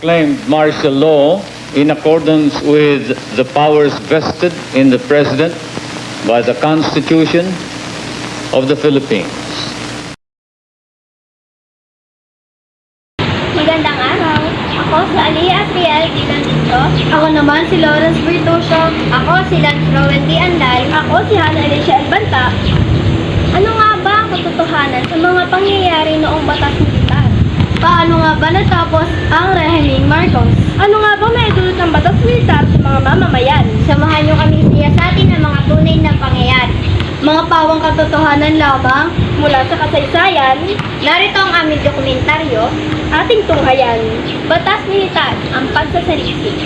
proclaimed martial law in accordance with the powers vested in the President by the Constitution of the Philippines. Magandang araw. Ako si Aliyah Asriel D. Ako naman si Lawrence Bertusio. Ako si Lance Rowan D. Anday. Ako si Hannah Alicia Albanta. Ano nga ba ang katotohanan sa mga pangyayari noong batas militar? Paano nga ba natapos ang rehimeng Marcos? Ano nga ba may dulot ng batas militar sa mga mamamayan? Samahan niyo kami siya sa atin ng mga tunay na pangyayari. Mga pawang katotohanan lamang mula sa kasaysayan. Narito ang aming dokumentaryo, ating tunghayan. Batas Militar, ang pagsasaliksik.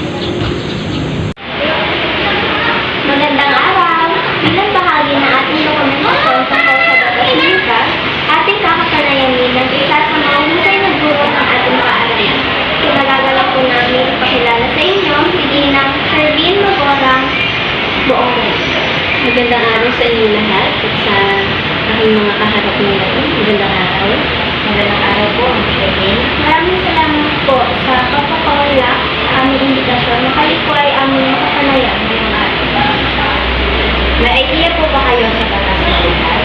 Magandang araw! Bilang bahagi ng ating dokumentasyon tungkol sa batas militar, ating kakapanayanin ng isa sa mga husay na guro ng ating paaralan. Kinagagalak po namin ipakilala sa inyo si Ginang Sherlyn Magorang buong Magandang araw sa inyo lahat at sa aking mga kaharap ngayon. Magandang araw. Magandang araw po, Ang Sherlyn. Maraming salamat po sa pagpapawala sa aming imbitasyon na kayo po ay aming makapanayan ngayong araw. May idea po ba kayo sa batas militar?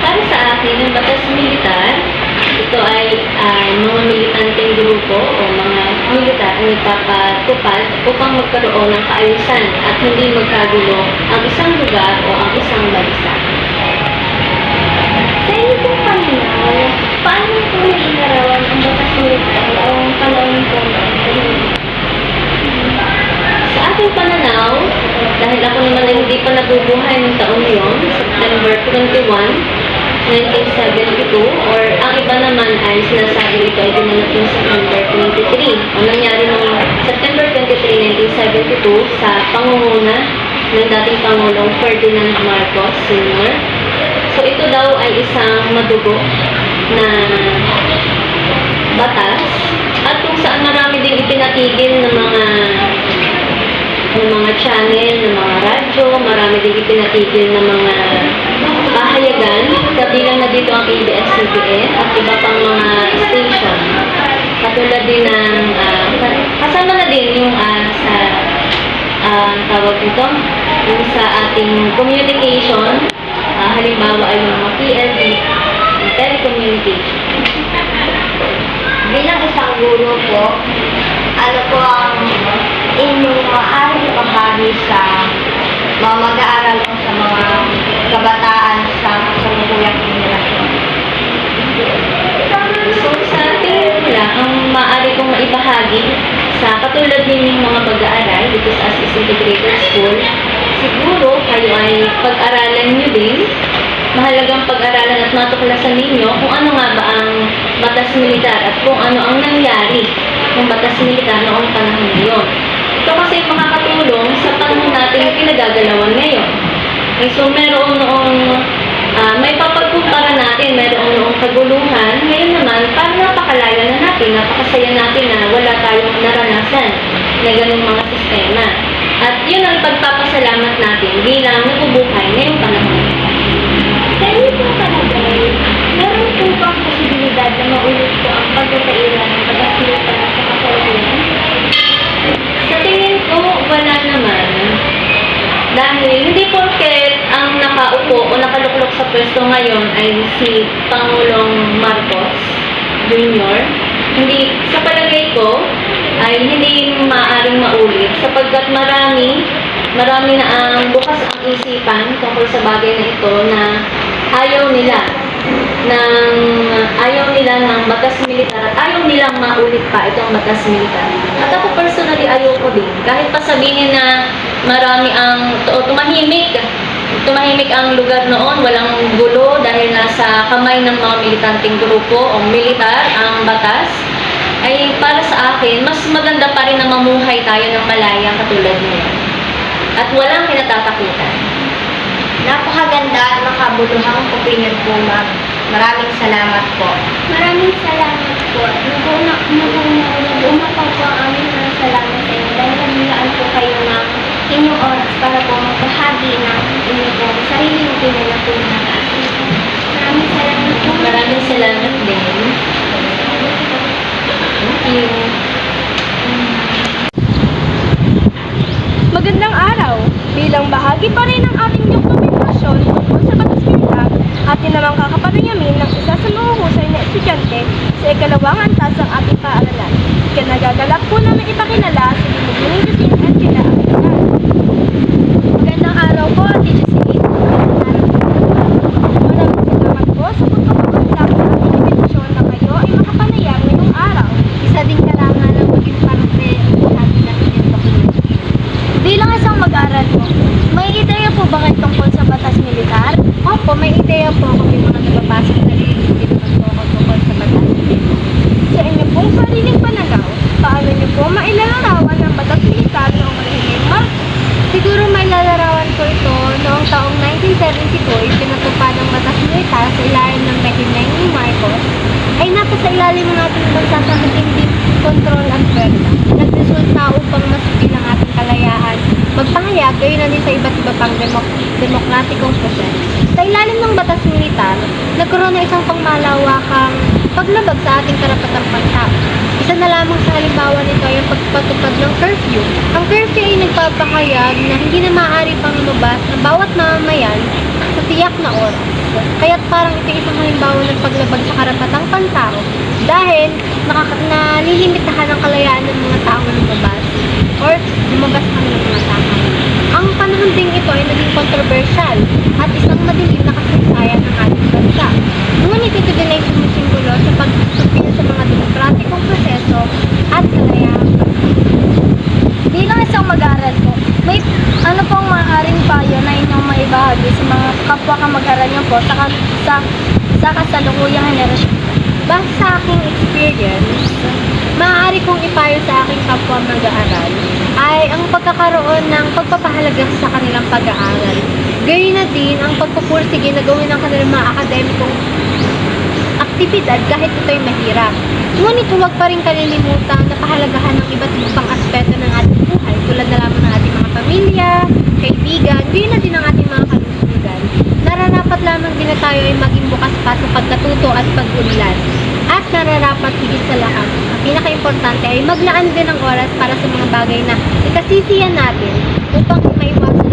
Para sa akin, ang batas militar, ito ay ah, mga militanteng grupo o mga militar na nagpapatupad upang magkaroon ng kaayusan at hindi magkagulo ang isang lugar o ang isang bansa. Sa inyo pong pananaw, paano po inarawan ang batas militar noong panahon po Sa aking pananaw, dahil ako naman ay hindi pa nabubuhay ng taon na yun, September 21, 1972, or ang iba ay sinasabi ito ay ginanap ng September 23. Ang nangyari noong September 23, 1972 sa pangunguna ng dating Pangulong Ferdinand Marcos Sr. So ito daw ay isang madugo na batas at kung saan marami din ipinatigil ng mga ng mga channel, ng mga radyo, marami din ipinatigil ng mga dito ang ABS-CBN at iba pang mga station. Katulad din ng, ka- kasama na din yung ah, sa, ah, tawag nito, yung sa ating communication, ah, halimbawa ay yung mga PLD, telecommunication. Bilang isang guro po, ano po ang inyong maaaring ibahagi sa mga maibahagi sa katulad ninyong mga pag-aaral dito sa Asis Integrated School, siguro kayo ay pag-aralan nyo din, mahalagang pag-aralan at matuklasan ninyo kung ano nga ba ang batas militar at kung ano ang nangyari ng batas militar noong panahon ngayon. Ito kasi makakatulong sa panahon natin pinagagalawan ngayon. Okay, so meron noong Ah, may papagkumpara natin, mayroong noong kaguluhan. Ngayon naman, parang napakalaya na natin, napakasaya natin na wala tayong naranasan na ganung mga sistema. At yun ang pagpapasalamat natin bilang nabubuhay ngayong panahon. Sa inyo po palagay, meron po bang posibilidad na maulit po ang pagkakaira ng pag-asilita sa kasalukuyan? Sa tingin ko, wala naman. Dahil hindi porket ang nakaupo o nakaluklok sa pwesto ngayon ay si Pangulong Marcos Jr. Hindi, sa palagay ko, ay hindi maaaring maulit sapagkat marami, marami na ang bukas ang isipan tungkol sa bagay na ito na ayaw nila ng ayaw nila ng batas militar at ayaw nilang maulit pa itong batas militar. At ako personally ayoko din. Kahit pa sabihin na marami ang o tumahimik tumahimik ang lugar noon, walang gulo dahil nasa kamay ng mga militanteng grupo o militar ang batas, ay para sa akin, mas maganda pa rin na mamuhay tayo ng malaya katulad ngayon. At walang kinatatakutan. Napakaganda at makabuluhang opinion po, ma'am. Maraming salamat po. Maraming salamat po. Naguna, naguna, naguna pa po ang aming mga salamat sa inyo dahil nabilaan po kayo ng inyong oras para po magbahagi ng inyong po sariling opinion na po na Maraming salamat po. Maraming salamat din you. Magandang araw! Bilang bahagi pa rin ng aming dokumentasyon tungkol sa kataskindag, atin namang kakaparingamin ng isa sa mahuhusay na estudyante sa ikalawang antas ng ating paaralan. Kaya nagagalak po namin ipakilala sa mailalarawan ang batas militar noong Rehimeng Marcos? Siguro may lalarawan ko ito noong taong 1972, pinatupad ng batas militar sa ilalim ng Rehimeng ni Marcos ay napasa ilalim ng ating bansa sa matinding kontrol at pwersa. Nagresulta upang masupil ang ating kalayaan, magpahayag gayon na din sa iba't iba pang demok demokratikong proseso. Sa ilalim ng batas militar, nagkaroon ng isang pangmalawakang paglabag sa ating karapatang pantao. Isa na lamang sa halimbawa nito ay ang pagpatupad ng curfew. Ang curfew ay nagpapahayag na hindi na maaari pang lumabas ang bawat mamamayan sa tiyak na oras. Kaya't parang ito isang halimbawa ng paglabag sa karapatang pantao dahil nalilimitahan ang kalayaan ng mga taong lumabas or lumabas kami ng mga tao. Ang panahon ding ito ay naging controversial at isang madilim na kasaysayan ng ating bansa. Ngunit ito din ay sumisimbolo sa pagsupil sa mga demokratikong proseso at kalayaan. Bilang isang mag-aaral po, may ano pong maaaring payo na inyong maibahagi sa mga kapwa kamag-aral niyo po sa, ka- sa, sa kasalukuyang henerasyon? Base sa aking experience, maaari kong ipayo sa aking kapwa mag-aaral ay ang pagkakaroon ng pagpapahalaga sa kanilang pag-aaral. Gayon na din ang pagpupursige na gawin ng kanilang mga akademikong aktibidad kahit ito'y mahirap. Ngunit huwag pa rin kalilimutan na pahalagahan ng iba't ibang aspeto ng ating buhay tulad na lamang ng ating mga pamilya, kaibigan, gayon na din ang ating mga kalusugan. Nararapat lamang din na tayo ay maging bukas pa sa pagkatuto at pag-unlad. At nararapat higit sa lahat, ang pinaka-importante ay maglaan din ng oras para sa mga bagay na ikasisiyan natin upang maiwasan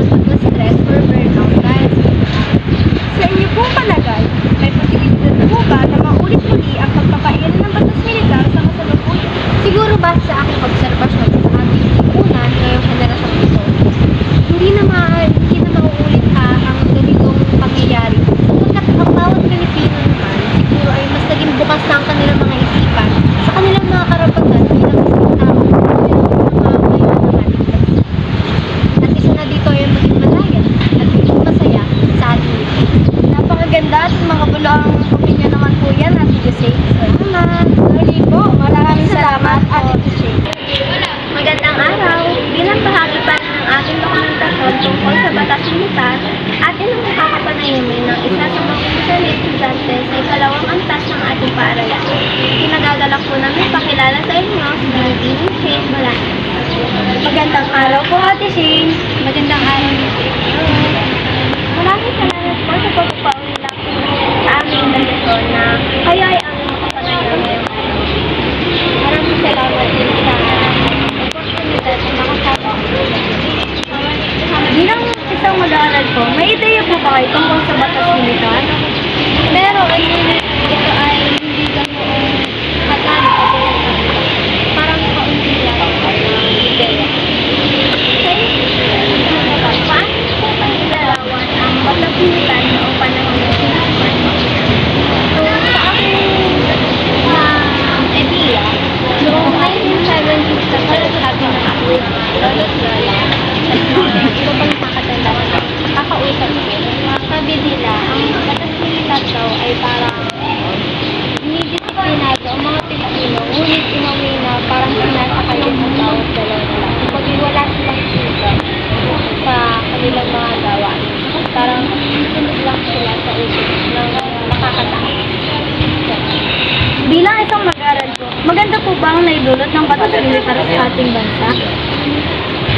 militar sa ating bansa?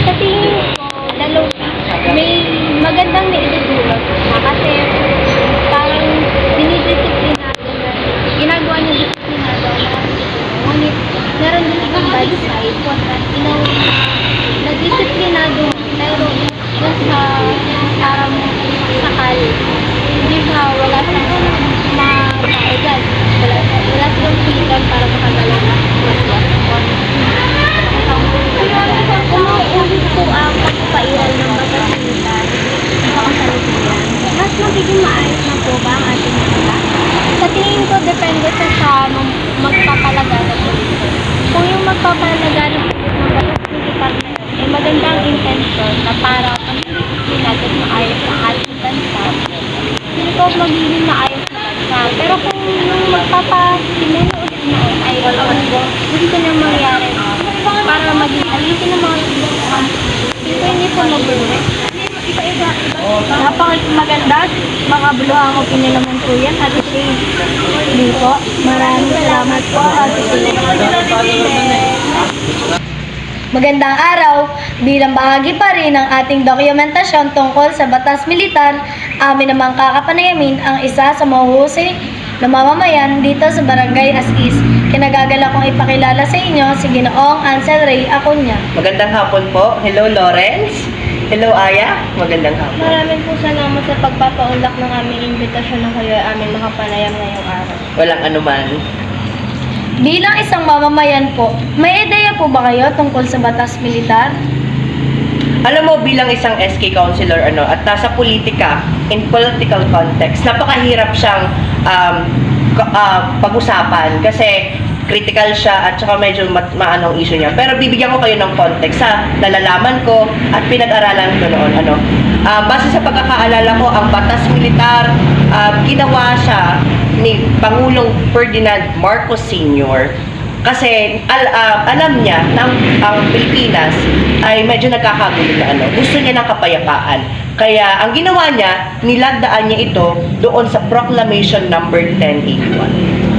Sa tingin ko, dalaw, may magandang naidudulot na kasi parang dinidisiplinado na ginagawa niya disiplinado ang mga Pilipino. Ngunit meron din ibang bad side na nadisiplinado pero dun sa magpapalaganap ulit. Kung yung magpapalaganap ulit ng batas militar na yun, eh maganda ang intention na para pag-ibig natin maayos ang ating bansa, hindi ko magiging maayos na bansa. Pero kung yung magpapasimuno ulit na yun, ay hindi ko na mangyari para maging alisin ng mga hindi ko hindi po mabuhay. Napaka maganda at makabuluhang opinion naman po yan. Ate Shane, hindi po. Maraming salamat po, Ate Magandang araw! Bilang bahagi pa rin ng ating dokumentasyon tungkol sa batas militar, amin namang kakapanayamin ang isa sa mahuhusay na mamamayan dito sa Barangay Asis. Kinagagala kong ipakilala sa inyo si Ginoong Ansel Ray Acuña. Magandang hapon po. Hello, Lawrence. Hello, Aya. Magandang hapon. Maraming po salamat sa pagpapaunlak ng aming imbitasyon na kayo ay amin makapanayam ngayong araw. Walang anuman. Bilang isang mamamayan po, may ideya po ba kayo tungkol sa batas militar? Alam mo, bilang isang SK counselor ano, at nasa politika, in political context, napakahirap siyang um, ah, pag-usapan kasi critical siya at saka medyo mat- maano ang issue niya. Pero bibigyan ko kayo ng context sa nalalaman ko at pinag-aralan ko noon. Ano. Ah, base sa pagkakaalala ko, ang batas militar, ah, ginawa siya ni Pangulong Ferdinand Marcos Sr. Kasi al- ah, alam niya na ang, ang Pilipinas ay medyo nagkakagulo na ano. Gusto niya ng kapayapaan. Kaya ang ginawa niya, nilagdaan niya ito doon sa Proclamation number 1081.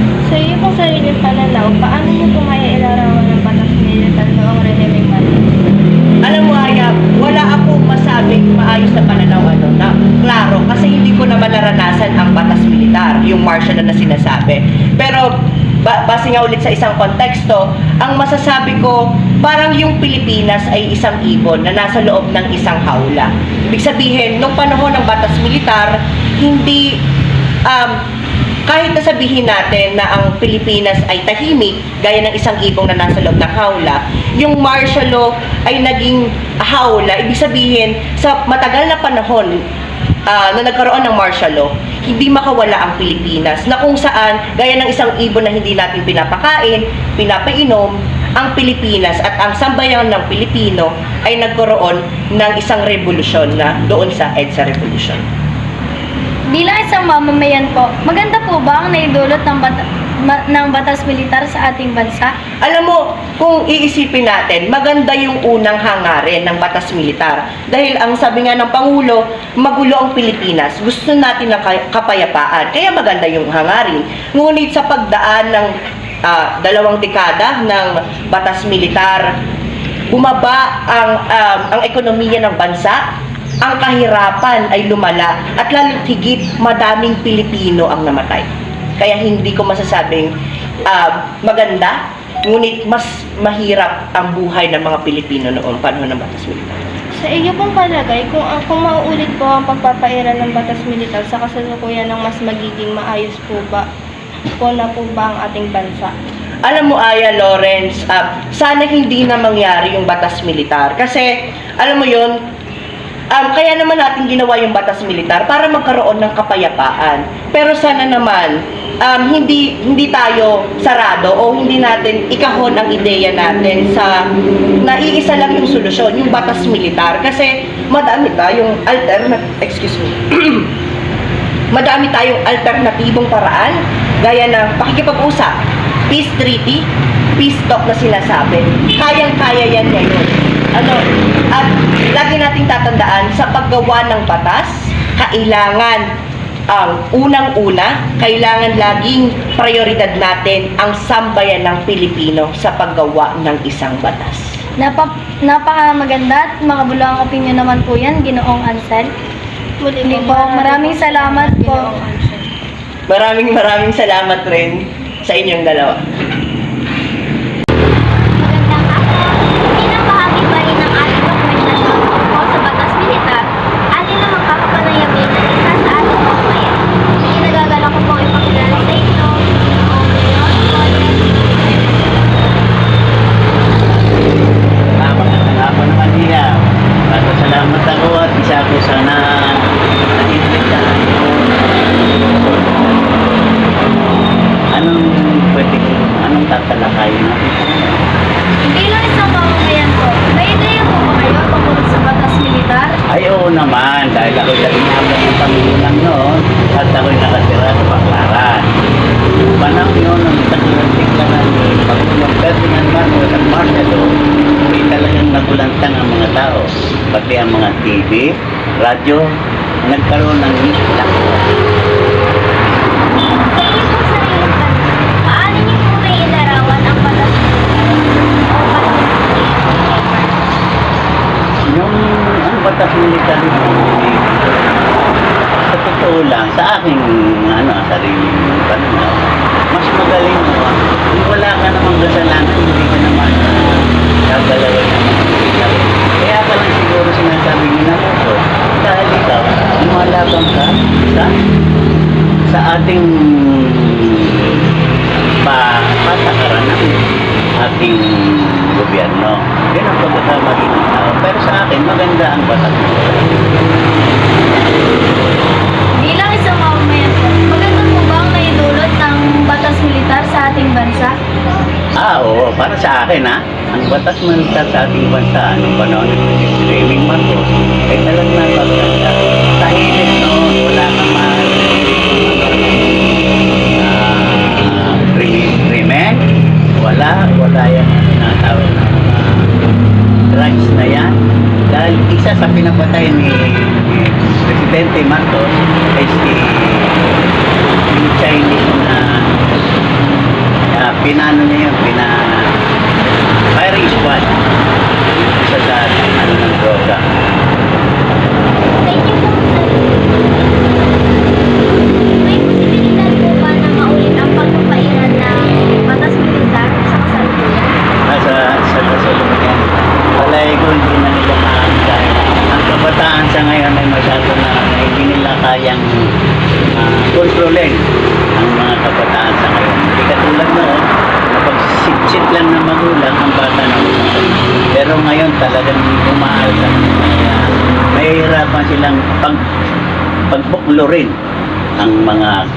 Batas militar, yung martial law na sinasabi. Pero ba- base nga ulit sa isang konteksto, ang masasabi ko, parang yung Pilipinas ay isang ibon na nasa loob ng isang hawla. Ibig sabihin, nung panahon ng batas militar, hindi um, kahit na sabihin natin na ang Pilipinas ay tahimik, gaya ng isang ibong na nasa loob ng hawla, yung martial law ay naging hawla. Ibig sabihin, sa matagal na panahon ah, na nagkaroon ng martial law, hindi makawala ang Pilipinas. Na kung saan, gaya ng isang ibon na hindi natin pinapakain, pinapainom, ang Pilipinas at ang sambayan ng Pilipino ay nagkaroon ng isang revolusyon na doon sa EDSA Revolution. Bilang isang mamamayan po, maganda po ba ang naidulot ng, bata- ng batas militar sa ating bansa? Alam mo, kung iisipin natin, maganda yung unang hangarin ng batas militar. Dahil ang sabi nga ng Pangulo, magulo ang Pilipinas. Gusto natin ng kapayapaan. Kaya maganda yung hangarin. Ngunit sa pagdaan ng ah, dalawang dekada ng batas militar, bumaba ang, um, ang ekonomiya ng bansa, ang kahirapan ay lumala at lalo't higit madaming Pilipino ang namatay. Kaya hindi ko masasabing ah, maganda, ngunit mas mahirap ang buhay ng mga Pilipino noong panahon ng batas militar. Sa iyo pong palagay, kung, uh, kung mauulit po ang pagpapairal ng batas militar sa kasalukuyan ng mas magiging maayos po ba po na po ba ang ating bansa? Alam mo, Aya Lawrence, ah, sana hindi na mangyari yung batas militar. Kasi, alam mo yon um, kaya naman natin ginawa yung batas militar para magkaroon ng kapayapaan. Pero sana naman, um, hindi hindi tayo sarado o hindi natin ikahon ang ideya natin sa naiisa lang yung solusyon, yung batas militar. Kasi madami tayong alternate, excuse me, madami tayong alternatibong paraan gaya ng pakikipag-usap, peace treaty, peace talk na sinasabi. Kayang-kaya yan ngayon. Ano, at lagi nating tatandaan sa paggawa ng batas, kailangan ang unang-una, kailangan laging prioridad natin ang sambayan ng Pilipino sa paggawa ng isang batas. Napa, napaka maganda at makabuluhang opinion naman po yan, Ginoong Ansel. Muli po, maraming salamat po. Maraming maraming salamat rin sa inyong dalawa. pati ang mga TV, radyo, nagkaroon ng isla. Yung ang batas militar sa totoo lang, sa aking ano, sarili pananaw, mas magaling mo. Kung wala ka namang kasalanan, hindi ka naman ah, gagalawin naman.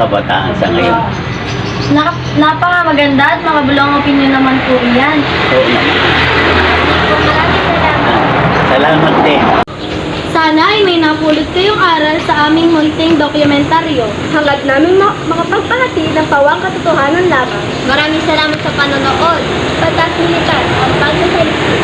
kabataan sa ngayon. Nap napakamaganda at makabulong opinion naman po yan. Oo naman. Salamat din. Sana ay may napulot kayong aral sa aming munting dokumentaryo. Hanggat namin ma- makapagpahati ng pawang katotohanan lamang. Maraming salamat sa panonood. Patas Militar, ang pagsasalisi.